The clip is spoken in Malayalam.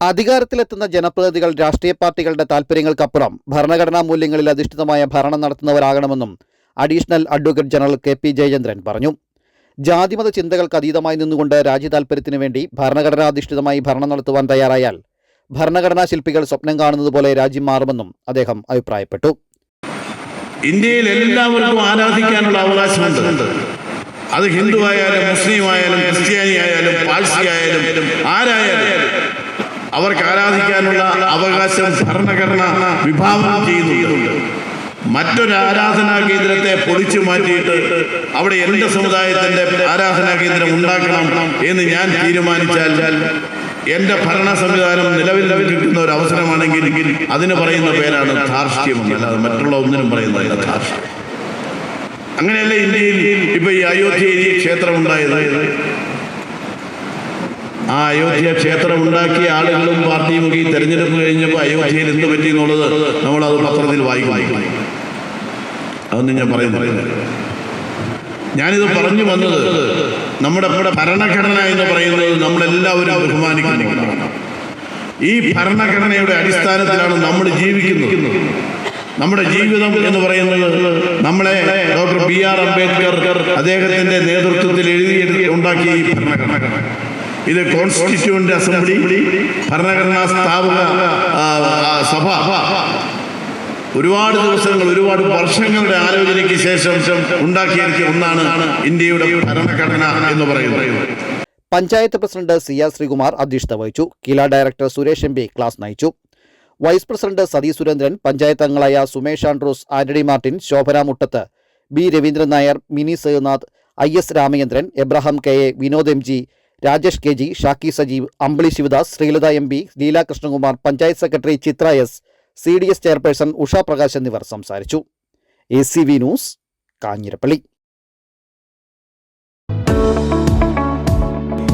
അധികാരത്തിലെത്തുന്ന ജനപ്രതിനിധികൾ രാഷ്ട്രീയ പാർട്ടികളുടെ താൽപ്പര്യങ്ങൾക്കപ്പുറം ഭരണഘടനാ മൂല്യങ്ങളിൽ അധിഷ്ഠിതമായ ഭരണം നടത്തുന്നവരാകണമെന്നും additional advocate general K P Jayachandran പറഞ്ഞു. ജാതിമത ചിന്തകൾക്ക് അതീതമായി നിന്നുകൊണ്ട് രാജ്യതാൽപര്യത്തിനു വേണ്ടി ഭരണഘടനാധിഷ്ഠിതമായി ഭരണം നടത്തുവാൻ തയ്യാറായാൽ ഭരണഘടനാ ശില്പികൾ സ്വപ്നം കാണുന്നത് പോലെ രാജ്യം മാറുമെന്നും അദ്ദേഹം അഭിപ്രായപ്പെട്ടു. ഇന്ത്യയിൽ എല്ലാവർക്കും ആരാധിക്കാനുള്ള അവകാശമുണ്ട്. അത് ഹിന്ദു ആയാലും മുസ്ലിം ആയാലും ക്രിസ്ത്യാനി ആയാലും പാഴ്സി ആയാലും ആരായാലും അവർക്ക് ആരാധിക്കാനുള്ള അവകാശം ഭരണഘടന വിഭാവനം ചെയ്യുന്നുണ്ട്. മറ്റൊരു ആരാധനാ കേന്ദ്രത്തെ പൊളിച്ചു മാറ്റിയിട്ട് അവിടെ എന്റെ സമുദായത്തിന്റെ ആരാധനാ കേന്ദ്രം ഉണ്ടാക്കണം എന്ന് ഞാൻ തീരുമാനിച്ചാൽ എന്റെ ഭരണ സംവിധാനം നിലവിൽ കിട്ടുന്ന ഒരു അവസരമാണെങ്കിൽ അതിന് പറയുന്ന പേരാണ് ധാർഷ്ട്യം. അല്ലാതെ മറ്റുള്ള ഒന്നിനും പറയുന്നതല്ല ധാർഷ്ട്യം. അങ്ങനെയല്ലേ ഇന്ത്യയിൽ ഇപ്പൊ ഈ അയോധ്യയിൽ ക്ഷേത്രം ഉണ്ടായത്? ആ അയോധ്യ ക്ഷേത്രം ഉണ്ടാക്കിയ ആളുകളും പാർട്ടിയും ഒക്കെ ഈ തെരഞ്ഞെടുപ്പ് കഴിഞ്ഞപ്പോൾ അയോധ്യയിൽ എന്ത് പറ്റി എന്നുള്ളത് നമ്മൾ അത് പത്രത്തിൽ വായിക്കും അതൊന്നും ഞാൻ പറയുന്നില്ല. ഞാനിത് പറഞ്ഞു വന്നത് നമ്മുടെ ഇവിടെ ഭരണഘടന എന്ന് പറയുന്നത് നമ്മളെല്ലാവരും ബഹുമാനിക്കുന്നു ഈ ഭരണഘടനയുടെ അടിസ്ഥാനത്തിലാണ് നമ്മൾ ജീവിക്കുന്നത്. നമ്മുടെ ജീവിതം എന്ന് പറയുന്നത് നമ്മളെ ഡോക്ടർ ബി ആർ അംബേദ്കർ അദ്ദേഹത്തിന്റെ നേതൃത്വത്തിൽ എഴുതി ഉണ്ടാക്കിയ ഈ ഭരണഘടന. ഇത് കോൺസ്റ്റിറ്റ്യൂന്റ് അസംബ്ലി ഭരണഘടനാ സ്ഥാപക സഭ. ഒരുപാട് ദിവസങ്ങൾ ഒരുപാട് വർഷങ്ങളുടെ ആലോചനയ്ക്ക് ശേഷം ഉണ്ടാക്കിയിരിക്കുന്ന ഒന്നാണ് ഇന്ത്യയുടെ ഭരണഘടന എന്ന് പറയുന്നത്. Panchayat president C R Sreekumar അധ്യക്ഷത വഹിച്ചു. Kila director Suresh M P class നയിച്ചു. വൈസ് പ്രസിഡന്റ് സതി സുരേന്ദ്രൻ പഞ്ചായത്ത് അംഗങ്ങളായ Sumesh Andrews Antony Martin Shobhana Muttath B Raveendran Nair Mini Senath I S Ramachandran Abraham K A Vinod M G Rajesh K G Shakki Sajeev Ambili Sivadas Sreelatha M P Leela Krishnakumar panchayat secretary Chithra S C D S chairperson Usha Prakash എന്നിവർ സംസാരിച്ചു. A C V news Kanjirappally.